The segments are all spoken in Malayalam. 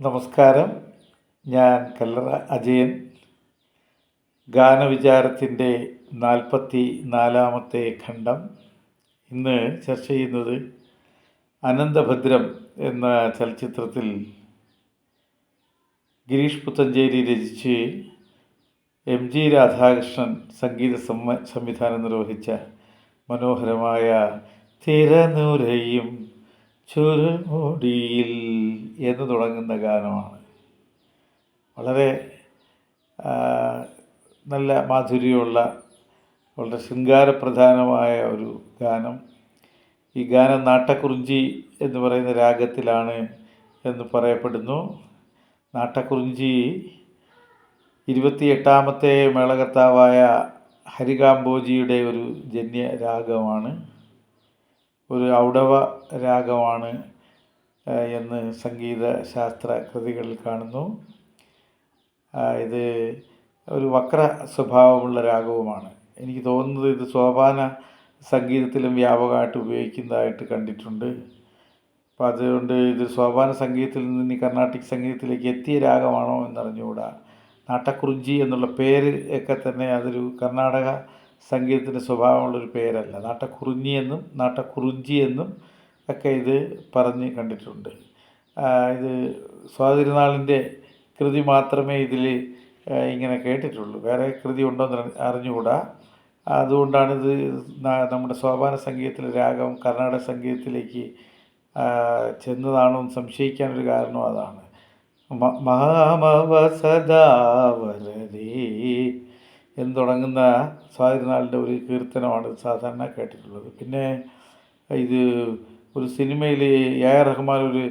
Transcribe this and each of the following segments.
നമസ്കാരം. ഞാൻ കല്ലറ അജയൻ. ഗാനവിചാരത്തിന്റെ നാൽപ്പത്തി നാലാമത്തെ ഖണ്ഡം. ഇന്ന് ചർച്ച ചെയ്യുന്നത് അനന്തഭദ്രം എന്ന ചലച്ചിത്രത്തിൽ ഗിരീഷ് പുത്തഞ്ചേരി രചിച്ച് എം ജി രാധാകൃഷ്ണൻ സംഗീത സംവിധാനം നിർവഹിച്ച മനോഹരമായ തിരനുരയും ചുരുമുടിയിൽ എന്ന് തുടങ്ങുന്ന ഗാനമാണ്. വളരെ നല്ല മാധുര്യമുള്ള വളരെ ശൃംഗാരപ്രധാനമായ ഒരു ഗാനം. ഈ ഗാനം നാട്ടക്കുറിഞ്ചി എന്ന് പറയുന്ന രാഗത്തിലാണ് എന്ന് പറയപ്പെടുന്നു. നാട്ടക്കുറിഞ്ചി ഇരുപത്തിയെട്ടാമത്തെ മേളകർത്താവായ ഹരികാംബോജിയുടെ ഒരു ജന്യ രാഗമാണ് ഒരു ഔഡവ രാഗമാണ് എന്ന് സംഗീത ശാസ്ത്ര കൃതികളിൽ കാണുന്നു. ഇത് ഒരു വക്ര സ്വഭാവമുള്ള രാഗവുമാണ്. എനിക്ക് തോന്നുന്നത് ഇത് സോപാന സംഗീതത്തിലും വ്യാപകമായിട്ട് ഉപയോഗിക്കുന്നതായിട്ട് കണ്ടിട്ടുണ്ട്. അപ്പം അതുകൊണ്ട് ഇത് സോപാന സംഗീതത്തിൽ നിന്ന് കർണാട്ടിക് സംഗീതത്തിലേക്ക് എത്തിയ രാഗമാണോ എന്നറിഞ്ഞുകൂടാ. നാട്ടക്കുറിഞ്ചി എന്നുള്ള പേര് ഒക്കെ തന്നെ അതൊരു കർണാടക സംഗീതത്തിന്റെ സ്വഭാവമുള്ളൊരു പേരല്ല. നാട്ടക്കുറിഞ്ഞി എന്നും നാട്ടക്കുറിഞ്ചി എന്നും ഒക്കെ ഇത് പറഞ്ഞ് കണ്ടിട്ടുണ്ട്. ഇത് സ്വാതിരുനാളിന്റെ കൃതി മാത്രമേ ഇതിൽ ഇങ്ങനെ കേട്ടിട്ടുള്ളൂ. വേറെ കൃതി ഉണ്ടോ എന്ന് അറിഞ്ഞുകൂടാ. അതുകൊണ്ടാണ് ഇത് നമ്മുടെ സോപാന സംഗീതത്തിലെ രാഗം കർണാടക സംഗീതത്തിലേക്ക് ചെന്നതാണോ എന്ന് സംശയിക്കാനൊരു കാരണം അതാണ്. മ- മഹാമവ സദാവരരേ എന്ന് തുടങ്ങുന്ന സ്വാതിനാളിന്റെ ഒരു കീർത്തനമാണ് സാധാരണ കേട്ടിട്ടുള്ളത്. പിന്നെ ഇത് ഒരു സിനിമയിൽ എ ആർ റഹ്മാൻ ഒരു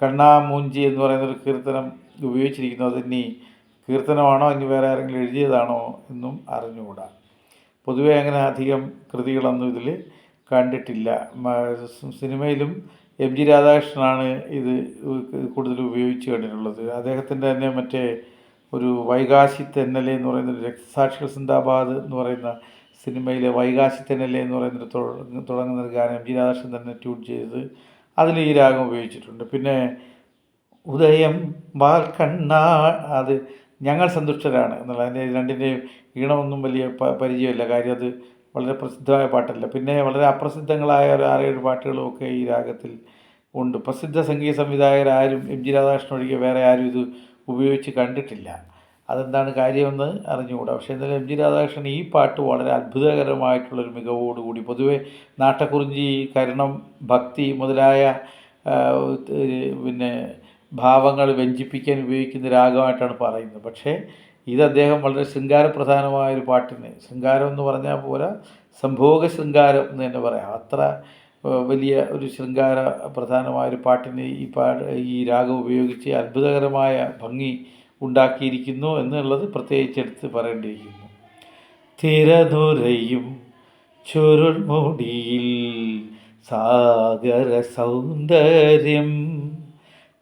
കണ്ണാ മൂഞ്ചി എന്ന് പറയുന്ന ഒരു കീർത്തനം ഉപയോഗിച്ചിരിക്കുന്നു. അതിനി കീർത്തനമാണോ ഇനി വേറെ ആരെങ്കിലും എഴുതിയതാണോ എന്നും അറിഞ്ഞുകൂടാ. പൊതുവേ അങ്ങനെ അധികം കൃതികളൊന്നും ഇതിൽ കണ്ടിട്ടില്ല. സിനിമയിലും എം ജി രാധാകൃഷ്ണനാണ് ഇത് കൂടുതൽ ഉപയോഗിച്ച് കണ്ടിട്ടുള്ളത്. അദ്ദേഹത്തിന്റെ തന്നെ മറ്റേ ഒരു വൈകാശി തെന്നലെ എന്ന് പറയുന്ന രക്തസാക്ഷികൾ സിന്ദാബാദ് എന്ന് പറയുന്ന സിനിമയിലെ വൈകാശി തെന്നലെ എന്ന് പറയുന്നൊരു തുടങ്ങ- തുടങ്ങുന്ന ഒരു ഗാനം എം ജി രാധാകൃഷ്ണൻ തന്നെ ട്യൂട്ട് ചെയ്ത് അതിൽ ഈ രാഗം ഉപയോഗിച്ചിട്ടുണ്ട്. പിന്നെ ഉദയം വാൽക്കണ്ണാ അത് ഞങ്ങൾ സന്തുഷ്ടരാണ് എന്നുള്ള അതിന്റെ രണ്ടിന്റെയും ഈണമൊന്നും വലിയ പരിചയമില്ല. കാര്യം അത് വളരെ പ്രസിദ്ധമായ പാട്ടല്ല. പിന്നെ വളരെ അപ്രസിദ്ധങ്ങളായ ഒരു ആറേഴ് പാട്ടുകളുമൊക്കെ ഈ രാഗത്തിൽ ഉണ്ട്. പ്രസിദ്ധ സംഗീത സംവിധായകരാരും എം ജി രാധാകൃഷ്ണൻ ഒഴികെ വേറെ ആരും ഇത് ഉപയോഗിച്ച് കണ്ടിട്ടില്ല. അതെന്താണ് കാര്യമെന്ന് അറിഞ്ഞുകൂടാ. പക്ഷേ എന്നാലും എം ജി രാധാകൃഷ്ണൻ ഈ പാട്ട് വളരെ അത്ഭുതകരമായിട്ടുള്ളൊരു മികവോടുകൂടി പൊതുവെ നാട്ടക്കുറിഞ്ചി കരുണം ഭക്തി മുതലായ പിന്നെ ഭാവങ്ങൾ വ്യഞ്ജിപ്പിക്കാൻ ഉപയോഗിക്കുന്ന രാഗമായിട്ടാണ് പറയുന്നത്. പക്ഷേ ഇത് അദ്ദേഹം വളരെ ശൃംഗാരപ്രധാനമായൊരു പാട്ടിന് ശൃംഗാരം എന്ന് പറഞ്ഞാൽ പോരാ സംഭോഗ ശൃംഗാരം എന്ന് തന്നെ പറയാം. അത്ര വലിയ ഒരു ശൃംഗാര പ്രധാനമായ ഒരു പാട്ടിന് ഈ പാ ഈ രാഗം ഉപയോഗിച്ച് അത്ഭുതകരമായ ഭംഗി ഉണ്ടാക്കിയിരിക്കുന്നു എന്നുള്ളത് പ്രത്യേകിച്ച് എടുത്ത് പറയേണ്ടിയിരിക്കുന്നു. തിരനുരയും ചുരുൾമുടിയിൽ സാഗര സൗന്ദര്യം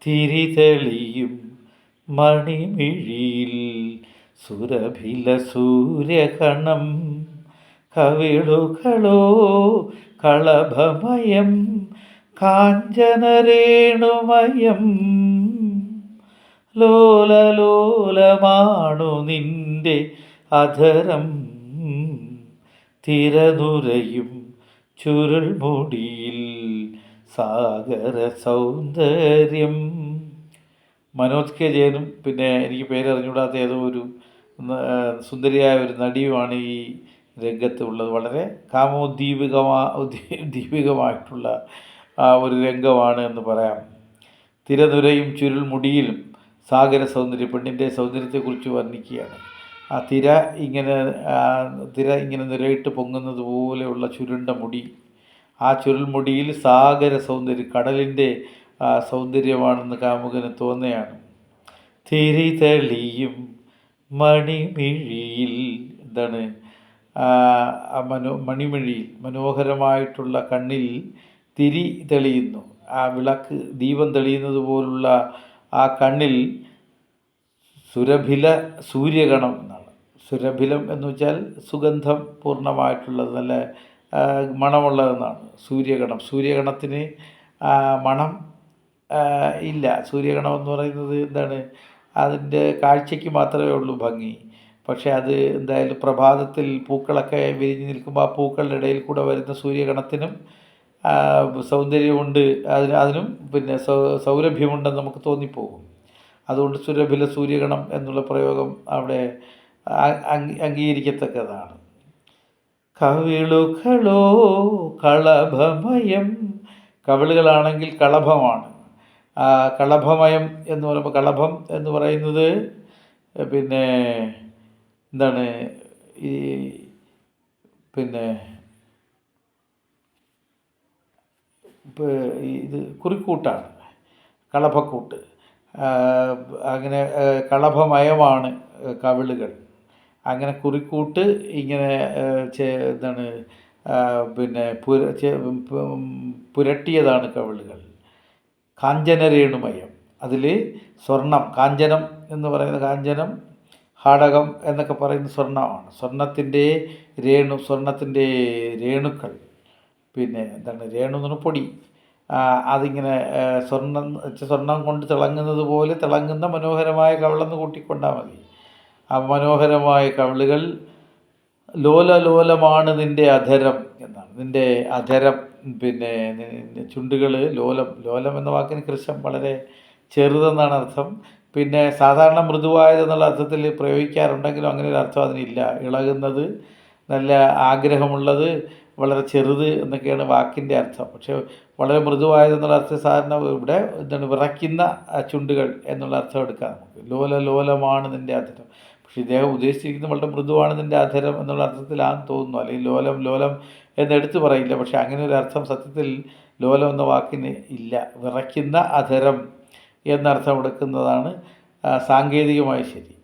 തിരിതെളിയും മണിമിഴിയിൽ സുരഭില സൂര്യകണം കവിളുകളോ കളഭമയം കാഞ്ചനരേണുമയം. ലോലലോലമാണു നിന്റെ അധരം. തിരനുരയും ചുരുൾമുടിയിൽ സാഗര സൗന്ദര്യം മനോജ് കെ ജയനും പിന്നെ എനിക്ക് പേരറിഞ്ഞുകൂടാത്ത ഏതോ ഒരു സുന്ദരിയായ ഒരു നടിയുമാണ് ഈ രംഗത്ത് ഉള്ളത് വളരെ കാമോദ്ദീപികമാ ദീപികമായിട്ടുള്ള ഒരു രംഗമാണ് എന്ന് പറയാം. തിരനുരയും ചുരുൾമുടിയിലും സാഗര സൗന്ദര്യം പെണ്ണിന്റെ സൗന്ദര്യത്തെക്കുറിച്ച് വർണിക്കുകയാണ്. ആ തിര ഇങ്ങനെ തിര ഇങ്ങനെ നിരയിട്ട് പൊങ്ങുന്നത് പോലെയുള്ള ചുരുണ്ട മുടി. ആ ചുരുൾമുടിയിൽ സാഗര സൗന്ദര്യം കടലിന്റെ സൗന്ദര്യമാണെന്ന് കാമുകന് തോന്നുകയാണ്. തിരി തെളിയും മണിമിഴിയിൽ എന്താണ് മനോ മണിമഴിയിൽ മനോഹരമായിട്ടുള്ള കണ്ണിൽ തിരി തെളിയുന്നു. ആ വിളക്ക് ദീപം തെളിയുന്നത് പോലുള്ള ആ കണ്ണിൽ സുരഭില സൂര്യഗണം എന്നാണ്. സുരഭിലം എന്ന് വെച്ചാൽ സുഗന്ധം പൂർണമായിട്ടുള്ളത് നല്ല മണമുള്ളതെന്നാണ്. സൂര്യഗണം. സൂര്യഗണത്തിന് മണം ഇല്ല. സൂര്യഗണം എന്ന് പറയുന്നത് എന്താണ്? അതിന്റെ കാഴ്ചയ്ക്ക് മാത്രമേ ഉള്ളൂ ഭംഗി. പക്ഷേ അത് എന്തായാലും പ്രഭാതത്തിൽ പൂക്കളൊക്കെ വിരിഞ്ഞ് നിൽക്കുമ്പോൾ ആ പൂക്കളുടെ ഇടയിൽ കൂടെ വരുന്ന സൂര്യഗണത്തിനും സൗന്ദര്യമുണ്ട്. അതിന് അതിനും പിന്നെ സൗരഭ്യമുണ്ടെന്ന് നമുക്ക് തോന്നിപ്പോകും. അതുകൊണ്ട് സുരഭില സൂര്യഗണം എന്നുള്ള പ്രയോഗം അവിടെ അംഗീകരിക്കത്തക്കതാണ്. കവിളുകളോ കളഭമയം. കവിളുകളാണെങ്കിൽ കളഭമാണ്. കളഭമയം എന്ന് പറയുമ്പോൾ കളഭം എന്ന് പറയുന്നത് പിന്നെ എന്താണ് ഈ പിന്നെ ഇത് കുറിക്കൂട്ടാണ് കളഭക്കൂട്ട്. അങ്ങനെ കളഭമയമാണ് കവിളുകൾ. അങ്ങനെ കുറിക്കൂട്ട് ഇങ്ങനെ എന്താണ് പിന്നെ പുര പുരട്ടിയതാണ് കവിളുകൾ. കാഞ്ചനരേണുമയം. അതിൽ സ്വർണം കാഞ്ചനം എന്ന് പറയുന്ന കാഞ്ചനം ഹാടകം എന്നൊക്കെ പറയുന്ന സ്വർണമാണ്. സ്വർണത്തിന്റെ രേണു സ്വർണത്തിന്റെ രേണുക്കൾ. പിന്നെ എന്താണ്? രേണു എന്ന് പറഞ്ഞാൽ പൊടി. അതിങ്ങനെ സ്വർണം സ്വർണം കൊണ്ട് തിളങ്ങുന്നത് പോലെ തിളങ്ങുന്ന മനോഹരമായ കവിളെന്ന് കൂട്ടിക്കൊണ്ടാൽ മതി. ആ മനോഹരമായ കവിളുകൾ ലോലലോലമാണ് നിന്റെ അധരം എന്നാണ്. നിന്റെ അധരം പിന്നെ ചുണ്ടുകൾ ലോലം. ലോലം എന്ന വാക്കിന് കൃശം വളരെ ചെറുതെന്നാണ് അർത്ഥം. പിന്നെ സാധാരണ മൃദുവായതെന്നുള്ള അർത്ഥത്തിൽ പ്രയോഗിക്കാറുണ്ടെങ്കിലും അങ്ങനെ ഒരു അർത്ഥം അതിനില്ല. ഇളകുന്നത് നല്ല ആഗ്രഹമുള്ളത് വളരെ ചെറുത് എന്നൊക്കെയാണ് വാക്കിന്റെ അർത്ഥം. പക്ഷേ വളരെ മൃദുവായതെന്നുള്ള അർത്ഥം സാധാരണ ഇവിടെ എന്താണ് വിറയ്ക്കുന്ന ചുണ്ടുകൾ എന്നുള്ള അർത്ഥം എടുക്കാം നമുക്ക്. ലോല ലോലമാണ് നിന്റെ അധരം പക്ഷേ ഇദ്ദേഹം ഉദ്ദേശിച്ചിരിക്കുന്നത് വളരെ മൃദുവാണ് നിന്റെ അധരം എന്നുള്ള അർത്ഥത്തിലാണെന്ന് തോന്നുന്നു. അല്ലെങ്കിൽ ലോലം ലോലം എന്നെടുത്ത് പറയില്ല. പക്ഷേ അങ്ങനെ ഒരു അർത്ഥം സത്യത്തിൽ ലോലം എന്ന വാക്കിന് ഇല്ല. വിറയ്ക്കുന്ന അധരം എന്നർത്ഥം എടുക്കുന്നതാണ് സാങ്കേതികമായി ശരി.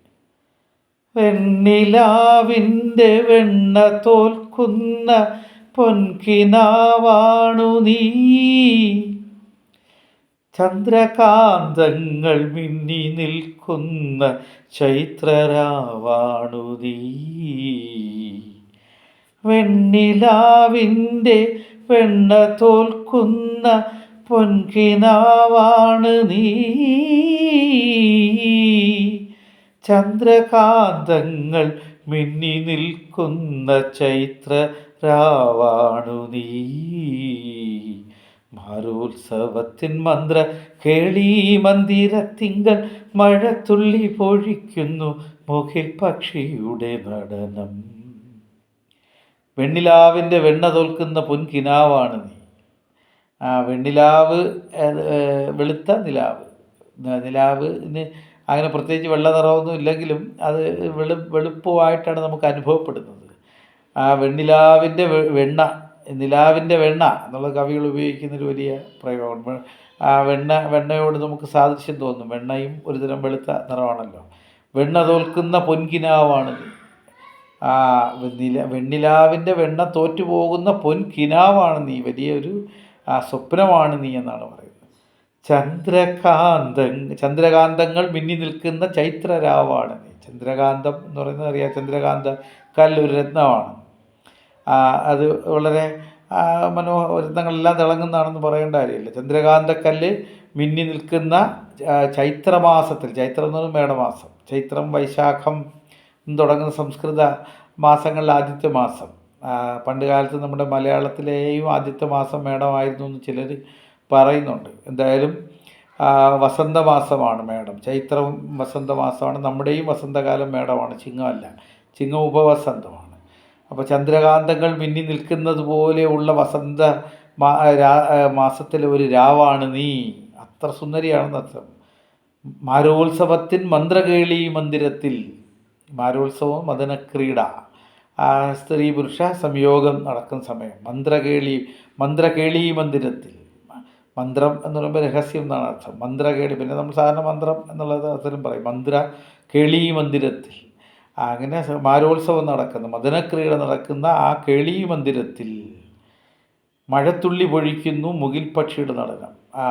വെണ്ണിലാവിന്റെ വെണ്ണ തോൽക്കുന്ന പൊൻകിനാവാണു നീ. ചന്ദ്രകാന്തങ്ങൾ മിന്നി നിൽക്കുന്ന ചൈത്രരാവാണു നീ. വെണ്ണിലാവിന്റെ വെണ്ണ തോൽക്കുന്ന പൊൻകിനാവാണ് നീ. ചന്ദ്രകാന്തങ്ങൾ മിന്നി നിൽക്കുന്ന ചൈത്ര രാവാണു നീ. മാരോത്സവത്തിൻ മന്ത്ര കേളി മന്ദിരത്തിങ്കൽ മഴത്തുള്ളി പൊഴിക്കുന്നു മുഖിൽ പക്ഷിയുടെ നടനം. വെണ്ണിലാവിന്റെ വെണ്ണ തോൽക്കുന്ന പൊൻകിനാവാണ് നീ. വെണ്ണിലാവ് വെളുത്ത നിലാവ്. നിലാവിന് അങ്ങനെ പ്രത്യേകിച്ച് വെള്ള നിറമൊന്നും ഇല്ലെങ്കിലും അത് വെളു വെളുപ്പമായിട്ടാണ് നമുക്ക് അനുഭവപ്പെടുന്നത്. ആ വെണ്ണിലാവിന്റെ വെണ്ണ നിലാവിന്റെ വെണ്ണ എന്നുള്ള കവികൾ ഉപയോഗിക്കുന്നൊരു വലിയ പ്രയോഗം. ആ വെണ്ണ വെണ്ണയോട് നമുക്ക് സാദൃശ്യം തോന്നും. വെണ്ണയും ഒരുതരം വെളുത്ത നിറമാണല്ലോ. വെണ്ണ തോൽക്കുന്ന പൊൻകിനാവാണ് ആ നില വെണ്ണിലാവിന്റെ വെണ്ണ തോറ്റു പോകുന്ന പൊൻകിനാവാണ് നീ വലിയൊരു ആ സ്വപ്നമാണ് നീ എന്നാണ് പറയുന്നത്. ചന്ദ്രകാന്ത ചന്ദ്രകാന്തങ്ങൾ മിന്നി നിൽക്കുന്ന ചൈത്രരാവാണ് നീ. ചന്ദ്രകാന്തം എന്ന് പറയുന്നത് അറിയാം. ചന്ദ്രകാന്ത കല്ലൊരു രത്നമാണ്. അത് വളരെ മനോരത്നങ്ങളെല്ലാം തിളങ്ങുന്നതാണെന്ന് പറയേണ്ട കാര്യമില്ല. ചന്ദ്രകാന്തക്കല്ല് മിന്നി നിൽക്കുന്ന ചൈത്രമാസത്തിൽ ചൈത്രം എന്ന് പറയുന്നത് മേടമാസം ചൈത്രം വൈശാഖം തുടങ്ങുന്ന സംസ്കൃത മാസങ്ങളിൽ ആദ്യത്തെ മാസം. പണ്ട് കാലത്ത് നമ്മുടെ മലയാളത്തിലെയും ആദ്യത്തെ മാസം മേടമായിരുന്നു എന്ന് ചിലർ പറയുന്നുണ്ട്. എന്തായാലും വസന്തമാസമാണ് മേടം ചൈത്രവും വസന്തമാസമാണ്. നമ്മുടെയും വസന്തകാലം മേടമാണ് ചിങ്ങമല്ല. ചിങ്ങം ഉപവസന്തമാണ്. അപ്പോൾ ചന്ദ്രകാന്തങ്ങൾ മിന്നി നിൽക്കുന്നത് പോലെയുള്ള വസന്ത മാസത്തിലെ ഒരു രാവാണ് നീ. അത്ര സുന്ദരിയാണെന്ന് അർത്ഥം. മാരോത്സവത്തിൻ മന്ത്രകേളി മന്ദിരത്തിൽ. മാരോത്സവം മദനക്രീഡ. സ്ത്രീ പുരുഷ സംയോഗം നടക്കുന്ന സമയം. മന്ത്രകേളി മന്ത്രകേളി മന്ദിരത്തിൽ. മന്ത്രം എന്ന് പറയുമ്പോൾ രഹസ്യം എന്നാണ് അർത്ഥം. മന്ത്രകേളി പിന്നെ നമ്മൾ സാധാരണ മന്ത്രം എന്നുള്ളത് അർത്ഥം പറയും. മന്ത്ര കേളി മന്ദിരത്തിൽ. അങ്ങനെ മാരോത്സവം നടക്കുന്ന. മദനക്രീഡ നടക്കുന്ന ആ കേളി മന്ദിരത്തിൽ. മഴത്തുള്ളി പൊഴിക്കുന്നു മുകിൽ പക്ഷിയുടെ നടനം. ആ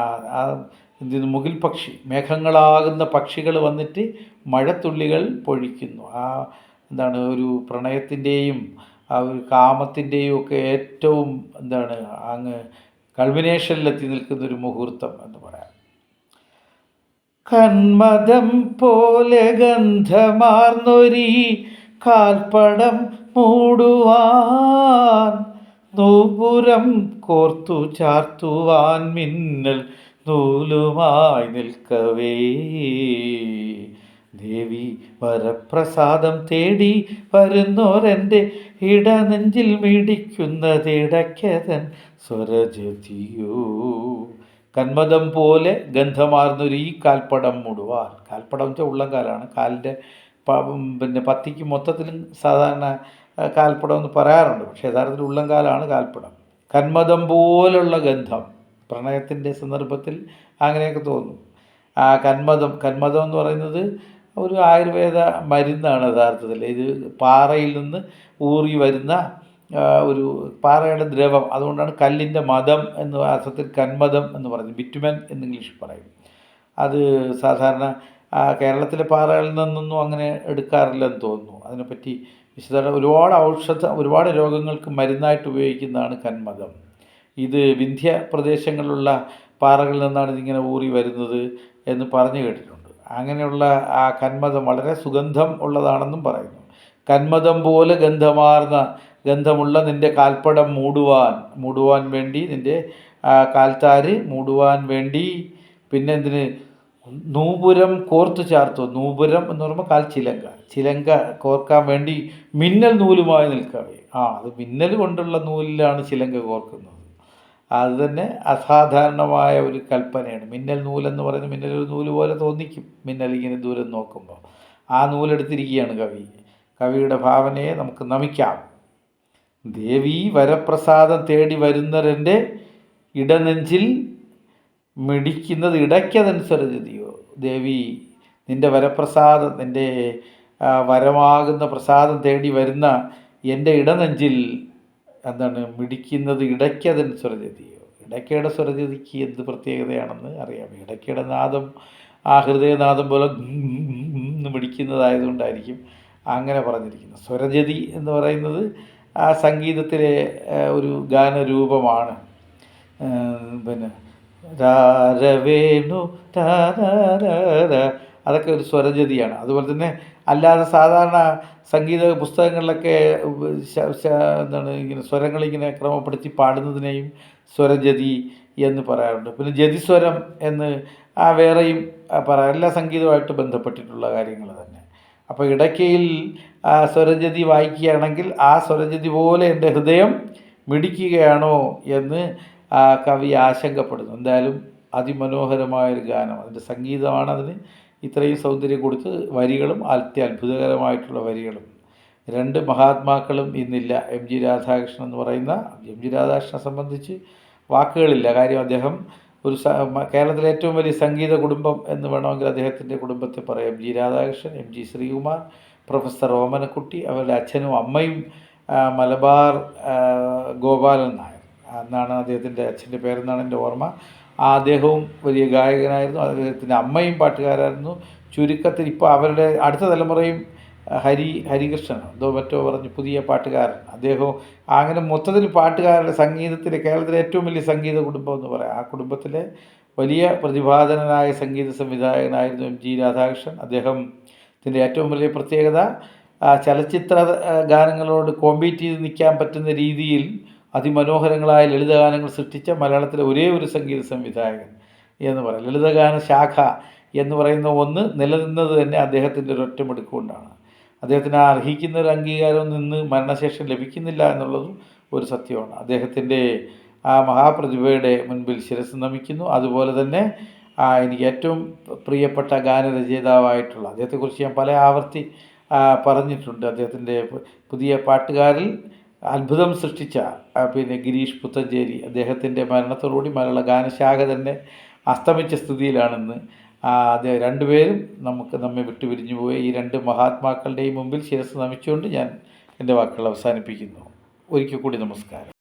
മുകിൽ പക്ഷി. മേഘങ്ങളാകുന്ന പക്ഷികൾ വന്നിട്ട് മഴത്തുള്ളികൾ പൊഴിക്കുന്നു. ആ എന്താണ് ഒരു പ്രണയത്തിന്റെയും ആ ഒരു കാമത്തിന്റെയും ഒക്കെ ഏറ്റവും എന്താണ് അങ്ങ് കൾമിനേഷനിലെത്തി നിൽക്കുന്ന ഒരു മുഹൂർത്തം എന്ന് പറയാം. കന്മദം പോലെ ഗന്ധമാർന്നൊരി കാൽപ്പടം മൂടുവാൻ നൂപുരം കോർത്തു ചാർത്തുവാൻ മിന്നൽ നൂലുമായി നിൽക്കവേ. ദേവി വരപ്രസാദം തേടി വരുന്നോരെന്റെ ഇടനെഞ്ചിൽ മിടിക്കുന്നതിടയ്ക്കതൻ സ്വരജതിയോ കന്മദം പോലെ ഗന്ധമാർന്നൊരു ഈ കാൽപ്പടം മുടുവാൻ. കാൽപ്പടം വെച്ചാൽ ഉള്ളംകാലാണ് കാലിന്റെ പിന്നെ പത്തിക്ക് മൊത്തത്തിലും സാധാരണ കാൽപ്പടം എന്ന് പറയാറുണ്ട്. പക്ഷേ യഥാർത്ഥത്തിൽ ഉള്ളംകാലാണ് കാൽപ്പടം. കന്മദം പോലുള്ള ഗന്ധം. പ്രണയത്തിന്റെ സന്ദർഭത്തിൽ അങ്ങനെയൊക്കെ തോന്നും. ആ കന്മദം കന്മദം എന്ന് പറയുന്നത് ഒരു ആയുർവേദ മരുന്നാണ് യഥാർത്ഥത്തിൽ. ഇത് പാറയിൽ നിന്ന് ഊറി വരുന്ന ഒരു പാറയുടെ ദ്രവം. അതുകൊണ്ടാണ് കല്ലിന്റെ മതം എന്ന് അർത്ഥത്തിൽ കന്മതം എന്ന് പറയുന്നത്. ബിറ്റുമൻ എന്ന് ഇംഗ്ലീഷിൽ പറയും. അത് സാധാരണ കേരളത്തിലെ പാറകളിൽ നിന്നൊന്നും അങ്ങനെ എടുക്കാറില്ലെന്ന് തോന്നുന്നു. അതിനെപ്പറ്റി വിശദ ഒരുപാട് ഔഷധ ഒരുപാട് രോഗങ്ങൾക്ക് മരുന്നായിട്ട് ഉപയോഗിക്കുന്നതാണ് കന്മതം ഇത് വിന്ധ്യ പ്രദേശങ്ങളിലുള്ള പാറകളിൽ നിന്നാണ് ഇതിങ്ങനെ ഊറി വരുന്നത് എന്ന് പറഞ്ഞു കേട്ടിട്ടുണ്ട്. അങ്ങനെയുള്ള ആ കന്മദം വളരെ സുഗന്ധം ഉള്ളതാണെന്നും പറയുന്നു. കന്മദം പോലെ ഗന്ധമാർന്ന ഗന്ധമുള്ള നിന്റെ കാൽപ്പടം മൂടുവാൻ മൂടുവാൻ വേണ്ടി നിന്റെ കാൽത്താര് മൂടുവാൻ വേണ്ടി പിന്നെ എന്തിന്? നൂപുരം കോർത്തു ചാർത്തു. നൂപുരം എന്ന് പറയുമ്പോൾ കാൽ ചിലങ്ക. ചിലങ്ക കോർക്കാൻ വേണ്ടി മിന്നൽ നൂലുമായി നിൽക്കവേ. ആ അത് മിന്നൽ കൊണ്ടുള്ള നൂലിലാണ് ചിലങ്ക കോർക്കുന്നത്. അത് തന്നെ അസാധാരണമായ ഒരു കൽപ്പനയാണ്. മിന്നൽ നൂലെന്ന് പറയുന്നത് മിന്നൽ ഒരു നൂൽ പോലെ തോന്നിക്കും. മിന്നൽ ഇങ്ങനെ ദൂരം നോക്കുമ്പോൾ. ആ നൂലെടുത്തിരിക്കുകയാണ് കവി. കവിയുടെ ഭാവനയെ നമുക്ക് നമിക്കാം. ദേവി വരപ്രസാദം തേടി വരുന്നവരെന്റെ ഇടനെഞ്ചിൽ മിടിക്കുന്നത് ഇടയ്ക്കതനുസരിച്ചതിയോ? ദേവി നിന്റെ വരപ്രസാദം നിന്റെ വരമാകുന്ന പ്രസാദം തേടി വരുന്ന എന്റെ ഇടനെഞ്ചിൽ എന്താണ് മിടിക്കുന്നത് ഇടയ്ക്കതിന് സ്വരജതിയോ? ഇടയ്ക്കയുടെ സ്വരജതിക്ക് എന്ത് പ്രത്യേകതയാണെന്ന് അറിയാം ഇടയ്ക്കയുടെ നാദം ആ ഹൃദയനാദം പോലെ മിടിക്കുന്നതായതുകൊണ്ടായിരിക്കും അങ്ങനെ പറഞ്ഞിരിക്കുന്നത്. സ്വരജതി എന്ന് പറയുന്നത് ആ സംഗീതത്തിലെ ഒരു ഗാനരൂപമാണ്. പിന്നെ രാരവേണു അതൊക്കെ ഒരു സ്വരജതിയാണ് അതുപോലെ തന്നെ അല്ലാതെ സാധാരണ സംഗീത പുസ്തകങ്ങളിലൊക്കെ എന്താണ് ഇങ്ങനെ സ്വരങ്ങളിങ്ങനെ ക്രമപ്പെടുത്തി പാടുന്നതിനെയും സ്വരജതി എന്ന് പറയാറുണ്ട്. പിന്നെ ജതിസ്വരം എന്ന് ആ വേറെയും പറയാം. എല്ലാ സംഗീതവുമായിട്ട് ബന്ധപ്പെട്ടിട്ടുള്ള കാര്യങ്ങൾ തന്നെ. അപ്പോൾ ഇടയ്ക്കയിൽ ആ സ്വരജതി വായിക്കുകയാണെങ്കിൽ ആ സ്വരജതി പോലെ എന്റെ ഹൃദയം മിടിക്കുകയാണോ എന്ന് കവി ആശങ്കപ്പെടുന്നു. എന്തായാലും അതിമനോഹരമായൊരു ഗാനം. അതിന്റെ സംഗീതമാണ് അതിന് ഇത്രയും സൗന്ദര്യം കൊടുത്ത് വരികളും അത്യത്ഭുതകരമായിട്ടുള്ള വരികളും. രണ്ട് മഹാത്മാക്കളും ഇന്നില്ല. എം ജി രാധാകൃഷ്ണൻ എന്ന് പറയുന്ന എം ജി രാധാകൃഷ്ണനെ സംബന്ധിച്ച് വാക്കുകളില്ല. കാര്യം അദ്ദേഹം ഒരു കേരളത്തിലെ ഏറ്റവും വലിയ സംഗീത കുടുംബം എന്ന് വേണമെങ്കിൽ അദ്ദേഹത്തിന്റെ കുടുംബത്തെ പറയാം. M G Radhakrishnan M G Sreekumar professor Omanakutty അവരുടെ അച്ഛനും അമ്മയും മലബാർ ഗോപാലൻ നായർ. എന്നാണ് അദ്ദേഹത്തിന്റെ അച്ഛന്റെ പേരെന്നാണ് എന്റെ ഓർമ്മ. അദ്ദേഹവും വലിയ ഗായകനായിരുന്നു. അദ്ദേഹത്തിന്റെ അമ്മയും പാട്ടുകാരായിരുന്നു. ചുരുക്കത്തിൽ ഇപ്പോൾ അവരുടെ അടുത്ത തലമുറയും ഹരി ഹരികൃഷ്ണൻ എന്തോ മറ്റോ പറഞ്ഞ് പുതിയ പാട്ടുകാരൻ. അദ്ദേഹവും അങ്ങനെ മൊത്തത്തിൽ പാട്ടുകാരുടെ സംഗീതത്തിലെ കേരളത്തിലെ ഏറ്റവും വലിയ സംഗീത കുടുംബം എന്ന് പറയാം. ആ കുടുംബത്തിലെ വലിയ പ്രതിഭാധനനായ സംഗീത സംവിധായകനായിരുന്നു എം ജി രാധാകൃഷ്ണൻ. അദ്ദേഹത്തിന്റെ ഏറ്റവും വലിയ പ്രത്യേകത ചലച്ചിത്ര ഗാനങ്ങളോട് കോമ്പീറ്റ് ചെയ്ത് നിൽക്കാൻ പറ്റുന്ന രീതിയിൽ അതിമനോഹരങ്ങളായ ലളിതഗാനങ്ങൾ സൃഷ്ടിച്ച മലയാളത്തിലെ ഒരേ ഒരു സംഗീത സംവിധായകൻ എന്ന് പറയാം. ലളിതഗാന ശാഖ എന്ന് പറയുന്ന ഒന്ന് നിലനിന്നത് തന്നെ അദ്ദേഹത്തിന്റെ ഒരു ഒറ്റമെടുക്കൊണ്ടാണ് അദ്ദേഹത്തിന് ആ അർഹിക്കുന്ന ഒരു അംഗീകാരം നിന്ന് മരണശേഷം ലഭിക്കുന്നില്ല എന്നുള്ളതും ഒരു സത്യമാണ്. അദ്ദേഹത്തിന്റെ ആ മഹാപ്രതിഭയുടെ മുൻപിൽ ശിരസ് നമിക്കുന്നു. അതുപോലെ തന്നെ എനിക്ക് ഏറ്റവും പ്രിയപ്പെട്ട ഗാനരചയിതാവായിട്ടുള്ള അദ്ദേഹത്തെക്കുറിച്ച് ഞാൻ പല ആവർത്തി പറഞ്ഞിട്ടുണ്ട്. അദ്ദേഹത്തിന്റെ പുതിയ പാട്ടുകാരിൽ അത്ഭുതം സൃഷ്ടിച്ച പിന്നെ ഗിരീഷ് പുത്തഞ്ചേരി അദ്ദേഹത്തിന്റെ മരണത്തോടുകൂടി മലയാള ഗാനശാഖ തന്നെ അസ്തമിച്ച സ്ഥിതിയിലാണെന്ന് അത് രണ്ടുപേരും നമുക്ക് നമ്മെ വിട്ടുപിരിഞ്ഞു പോയ. ഈ രണ്ട് മഹാത്മാക്കളുടെയും മുമ്പിൽ ശിരസ് നമിച്ചുകൊണ്ട് ഞാൻ എന്റെ വാക്കുകൾ അവസാനിപ്പിക്കുന്നു. ഒരിക്കൽ കൂടി നമസ്കാരം.